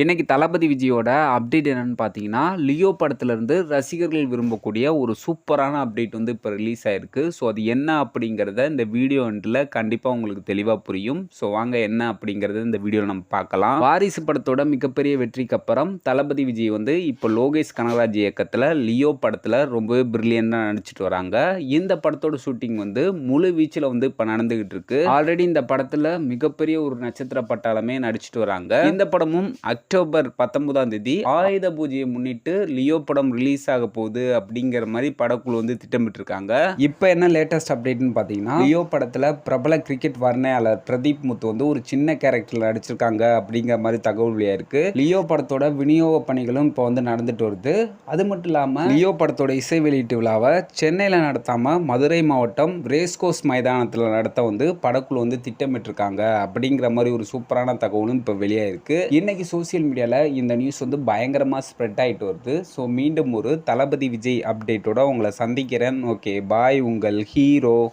இன்றைக்கி தளபதி விஜயோட அப்டேட் என்னென்னு பார்த்தீங்கன்னா, லியோ படத்துலேருந்து ரசிகர்கள் விரும்பக்கூடிய ஒரு சூப்பரான அப்டேட் வந்து இப்போ ரிலீஸ் ஆயிருக்கு. ஸோ அது என்ன அப்படிங்கிறத இந்த வீடியோ எண்டில் கண்டிப்பாக உங்களுக்கு தெளிவாக புரியும். ஸோ வாங்க என்ன அப்படிங்கிறத இந்த வீடியோ நம்ம பார்க்கலாம். வாரிசு படத்தோட மிகப்பெரிய வெற்றிக்கு அப்புறம் தளபதி விஜய் வந்து இப்போ லோகேஷ் கனகராஜ் இயக்கத்தில் லியோ படத்தில் ரொம்பவே பிரில்லியண்டாக நடிச்சிட்டு வராங்க. இந்த படத்தோட ஷூட்டிங் வந்து முழு வீச்சில் வந்து இப்போ நடந்துகிட்டு இருக்கு. ஆல்ரெடி இந்த படத்தில் மிகப்பெரிய ஒரு நட்சத்திர பட்டாளமே நடிச்சிட்டு வராங்க. இந்த படமும் அக்டோபர் 19ஆம் தேதி ஆயுத பூஜையை முன்னிட்டு லியோ படம் ரிலீஸ் ஆக போகுது அப்படிங்கிற மாதிரி படக்குழு வந்து திட்டமிட்டு இருக்காங்க. இப்போ என்ன லேட்டஸ்ட் அப்டேட்னு பார்த்தீங்கன்னா லியோ படத்துல பிரபல கிரிக்கெட் வர்ணையாளர் பிரதீப் முத்து வந்து ஒரு சின்ன கேரக்டர் நடிச்சிருக்காங்க அப்படிங்கிற மாதிரி தகவல் வெளியாயிருக்கு. லியோ படத்தோட விநியோக பணிகளும் இப்போ வந்து நடந்துட்டு வருது. அது மட்டும் இல்லாமல் லியோ படத்தோட இசை வெளியீட்டு விழாவை சென்னையில் நடத்தாம மதுரை மாவட்டம் ரேஸ்கோஸ் மைதானத்தில் நடத்த வந்து படக்குழு வந்து திட்டமிட்டிருக்காங்க அப்படிங்கிற மாதிரி ஒரு சூப்பரான தகவலும் இப்போ வெளியாயிருக்கு. இன்னைக்கு சோசியல் மீடியால இந்த நியூஸ் வந்து பயங்கரமாக ஸ்ப்ரெட் ஆயிட்டு வருது. ஸோ மீண்டும் ஒரு தளபதி விஜய் அப்டேட்டோட உங்களை சந்திக்கிறேன். ஓகே பாய் உங்கள் ஹீரோ.